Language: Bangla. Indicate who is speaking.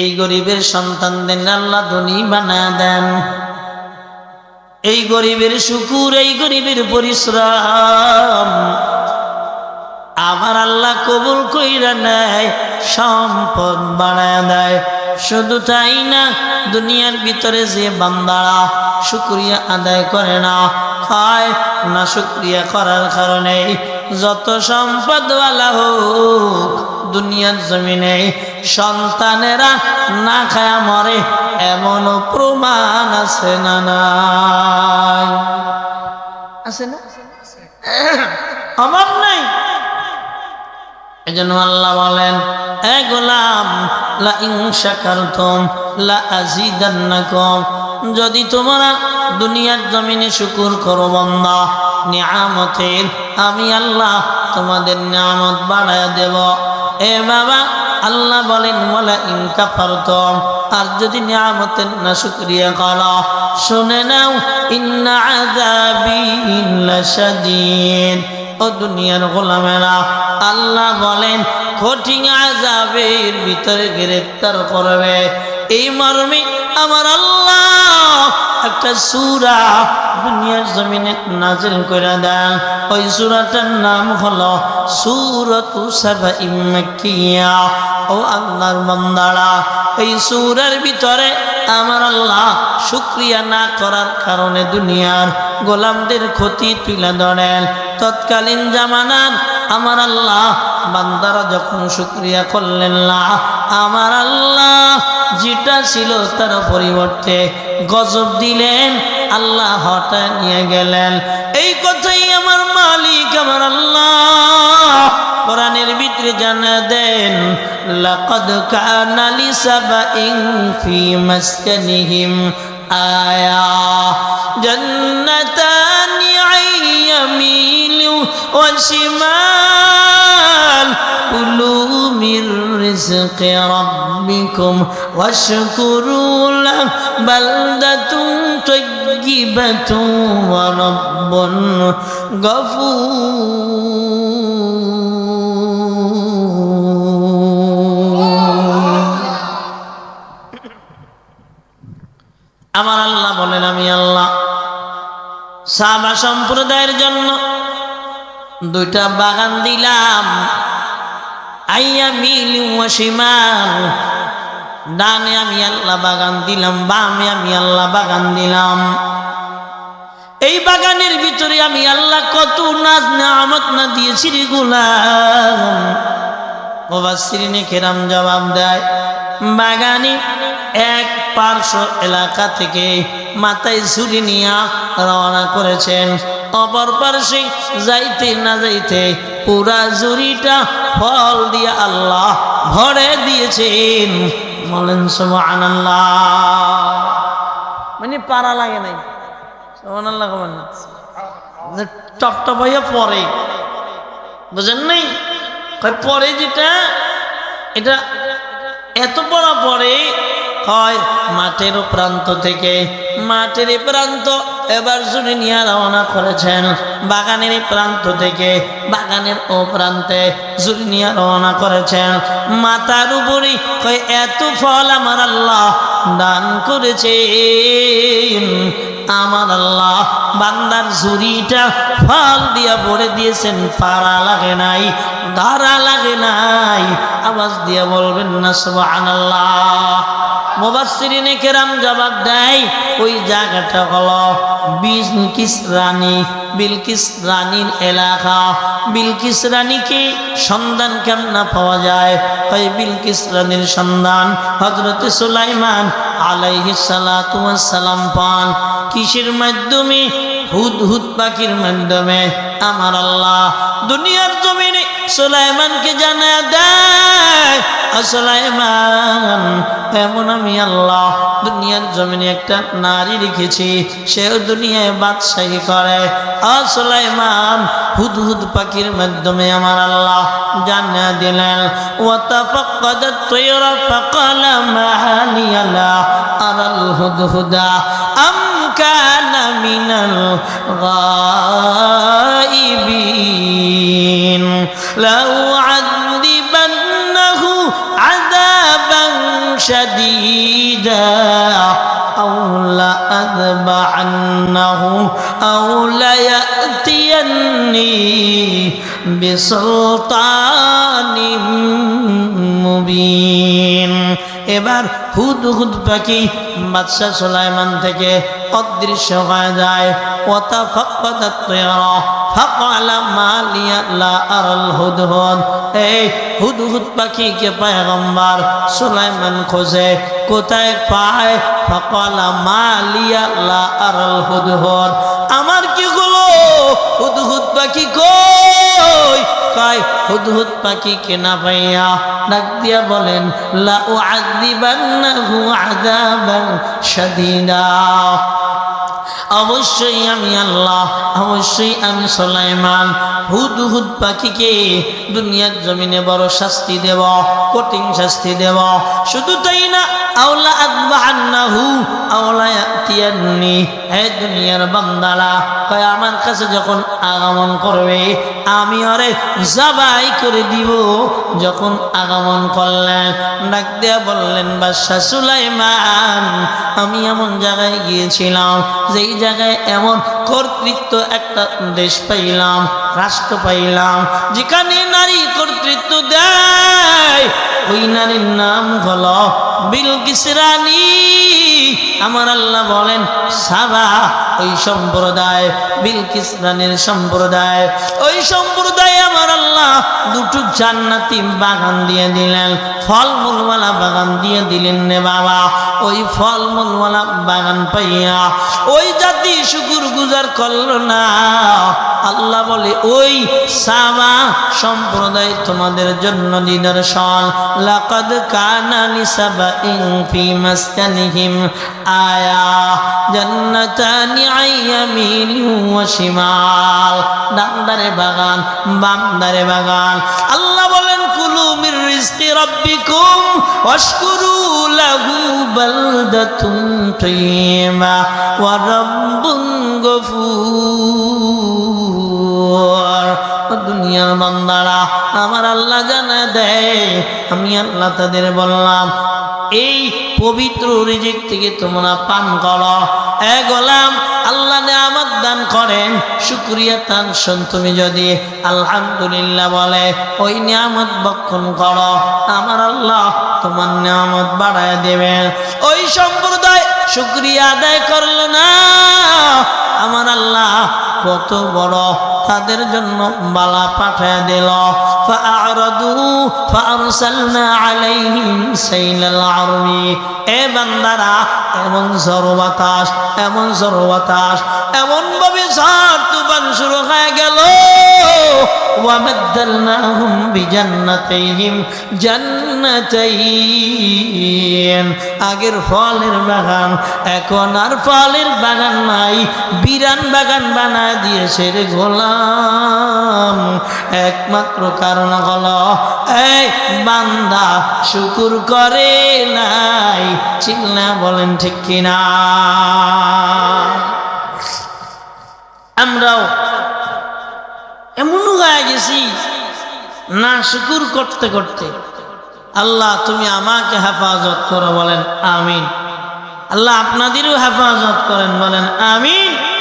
Speaker 1: এই গরিবের সন্তানদের আল্লাহ ধনী বানা দেন। এই গরিবের শুকুর, এই গরিবের পরিশ্রম। আমার আল্লাহ কবুল কইরা নেয়, সম্পদ বাড়ায় দেয়। শুধু তাই না, দুনিয়ার ভিতরে যে বান্দারা শুক্রিয়া আদায় করে না, খায় না শুক্রিয়া করার কারণে, যত সম্পদওয়ালা হোক, দুনিয়ার জমিনে সন্তানেরা না খায়া মরে, এমনও প্রমাণ আছে না আছে না? আমার নাই? এজন্য আল্লাহ বলেন, এ গোলাম লা লা আযীদান্নাকুম যদি তোমরা দুনিয়ার জমিনে শুকুর করো বান্দা, নিয়ামতের আমি আল্লাহ তোমাদের নিয়ামত বাড়ায় দেব। এ বাবা আল্লাহ বলেন, ওয়ালা ইনকা ফারতম আর যদি নিয়ামতের না শুকরিয়া করো। শুনে নাও, ইন্না আযাবি লাশাদীদ ও দুনিয়ার গোলামেরা। আল্লাহ বলেন, কঠিন আজাবের ভিতরে গ্রেফতার করবে। এই মর্মে আমার আল্লাহ একটা সুরা দুনিয়ার জমিনে নাজিল করে দেন ওই সুরাটার নাম হলো সুরতু ও আল্লাহর বান্দারা, এই সুরার ভিতরে আমার আল্লাহ শুক্রিয়া না করার কারণে দুনিয়ার গোলামদের ক্ষতি তুলে ধরেন। তৎকালীন জামানার আমার আল্লাহ বান্দারা যখন শুক্রিয়া করলেন না, আমার আল্লাহ যেটা ছিল তার পরিবর্তে গজব দিলেন, আল্লাহ হঠাৎ নিয়ে গেলেন। এই কথাই আমার মালিক, আমার আল্লাহ কোরআনের ভিতরে জানা দেন, লাকাদ কানা লিসাবাইন ফি মাসকানিহিম আয়া জান্নাতানি আইয়ামিল ওয়া শিমাল মির রিজকি রাব্বিকুম ওয়াশকুরু লাহ বালদাতুন তাইয়্যিবাতুন ওয়া রাব্বুন গফুর আমার আল্লাহ বলেন, আমি আল্লাহ সাবা সম্প্রদায়ের জন্য দুইটা বাগান দিলাম। ডানে আমি আল্লাহ বাগান দিলাম, বামে আমি আল্লাহ বাগান দিলাম। এই বাগানের ভিতরে আমি আল্লাহ কত নাজ নামত না দিয়েছি রে গুলাম। কেরাম জবাব দেয়, বাগানে এক পার্শ্ব এলাকা থেকে মাথায় ঝুড়ি নিয়ে রওনা করেছেন। অপর পার্শ্বে যাইতে না যাইতে পুরা জুড়িটা ফল দিয়ে আল্লাহ ভরে দিয়েছেন। বলেন সুবহানাল্লাহ। মানে পারা লাগে নাই। সুবহানাল্লাহ কবেন না। যে টপটপ হইয়া পরে বুঝেন নাই? পরে যেটা এটা এত বড় পরে হয় মাঠের প্রান্ত থেকে মাঠের প্রান্ত এবার জুড়ে নিয়ে রওনা করেছেন বাগানের প্রান্ত থেকে, বাগানের ও প্রান্তে জুড়ে নিয়ে রওনা করেছেন। মাতার উপরে কয়, এত ফল আমার আল্লাহ দান করেছেন। আমার আল্লাহ বান্দার ঝুড়িটা ফল দিয়া ভরে দিয়েছেন। পাড়া লাগে নাই, ধারা লাগে নাই। আওয়াজ দিয়া বলবেন না, সুবহানাল্লাহ। মুবাসসিরিনে কেরাম জবাব দেয়, ওই জায়গাটা হলো বিলকিস রানী, বিলকিস রানীর এলাকা। বিলকিস রানীকে সন্ধান কেমন পাওয়া যায়? ওই বিলকিস রানীর সন্ধান হজরত সুলাইমান আলাইহি সালাম পান। কিসের মাধ্যমে? হুদ হুদ পাখির মাধ্যমে। আমার আল্লাহ দুনিয়ার জমিনে সুলাইমানকে জানা দেয় সুলাইমান এমন আমি আল্লাহ দুনিয়ার জমিনে একটা নারী রেখেছি সেও দুনিয়ায় বাদশাহী করে ও সুলাইমান হুদ হুদ পাখির মাধ্যমে আমার আল্লাহ জানা দিলেন وتفقد الطير فقال ما لي لا أرى الهدهد أم كان من الغائبين لأعذبنه شديدا أو لأذبعنه أو ليأتيني بسلطان মুবিন এবার হুদ হুদ পাখি বাদশাহ সুলাইমান থেকে অদৃশ্য হয়ে যায়। ওতা হুদহুদ। এই হুদ হুদ পাখিকে পয়গম্বর সুলাইমান খোঁজে, কোথায় পায়? ফাকালা মা লিয়া লা আরাল হুদহুদ। আমার কি হলো? হুদ হুদ পাখি কই? কয় হুদহুদ পাখি কেনা পাইয়া ডাক দিয়া বলেন লা উআযিবান্নাহু আযাবান শাদীদা। অবশ্যই আমি আল্লাহ, অবশ্যই আমি সোলাইমান হুদ হুদ পাখিকে দুনিয়ার জমিনে বড় শাস্তি দেব, কঠিন শাস্তি দেব। শুধু তাই না আওলা আদবাহান্নাহু আওলা ইয়াতিয়ান্নি, হে দুনিয়ার বান্দারা, কয়, আমার কাছে যখন আগমন করবে, আমি ওরে জবাই করে দিব। যখন আগমন করলেন, ডাক দিয়া বললেন, বাদশাহ সুলাইমান, আমি এমন জায়গায় গিয়েছিলাম, যেই জায়গায় এমন কর্তৃত্ব একটা দেশ পাইলাম, রাষ্ট্র পাইলাম, যেখানে নারী কর্তৃত্ব দেয়, ওই নারীর নাম হলো বিলকিস রানী আমার আল্লাহ বলেন সাবা ওই সম্প্রদায়, বিলকিস সম্প্রদায়, ওই সম্প্রদায় আমার আল্লাহ দুটো জান্নাতি বাগান দিয়ে দিলেন, ফলমূলওয়ালা বাগান দিয়ে দিলেন রে বাবা। ওই ফলমূলওয়ালা বাগান পাইয়া ওই জাতি শুকুর গুজার করল না। আল্লাহ বলে, ওই সাবা সম্প্রদায় তোমাদের জন্য নিদর্শন লাকাদ কানা লিসাবাইন ফি মাসকানিহিম। আয়া জান্নাতানি আইয়ামিন ওয়া শিমাল ডান্দারে বাগান বামদারে বাগান। আল্লাহ বলেন, কুলু মির রিজকি রাব্বিকুম ওয়াশকুরু লাহু বালদাতুন তাইয়্যিবা ওয়া রাব্বুন গফুর। দুনিয়ার বান্দারা আমার আল্লাহ জানা দেয়। আমি আল্লাহ তাদের বললাম, এই পবিত্র রিজিক থেকে তোমরা পান করো। এ গোলাম, আল্লাহ নিয়ামত দান করেন। শুক্রিয়া তান শোন তুমি যদি আলহামদুলিল্লাহ বলে, ওই নিয়ামত বক্ষণ করো। আমার আল্লাহ তোমার নিয়ামত বাড়ায় দেবেন। ওই সম্প্রদায় শুক্রিয়া আদায় করল না। আমার আল্লাহ কত বড় তাদের জন্য বালা পাঠায় দিল فأعرضوا فأرسلنا عليهم سيل العرم এ বান্দারা এমন ঝড় বাতাস এমন ঝড় বাতাস এমন ভাবে ঝড় তুফান শুরু হয়ে গেল وبدلناهم بجنتيهم جنتين আগের ফলের বাগান এখন আর ফলের বাগান নাই বিরান বাগান বানায় দিয়েছে রে গোলাম একমাত্র কারণ হলো এই বান্দা শুকুর করে নাই চিল্লা বলেন ঠিক কিনা শুকুর করতে করতে আল্লাহ, তুমি আমাকে হেফাজত করো, বলেন আমিন। আল্লাহ আপনাদেরও হেফাজত করেন, বলেন আমিন।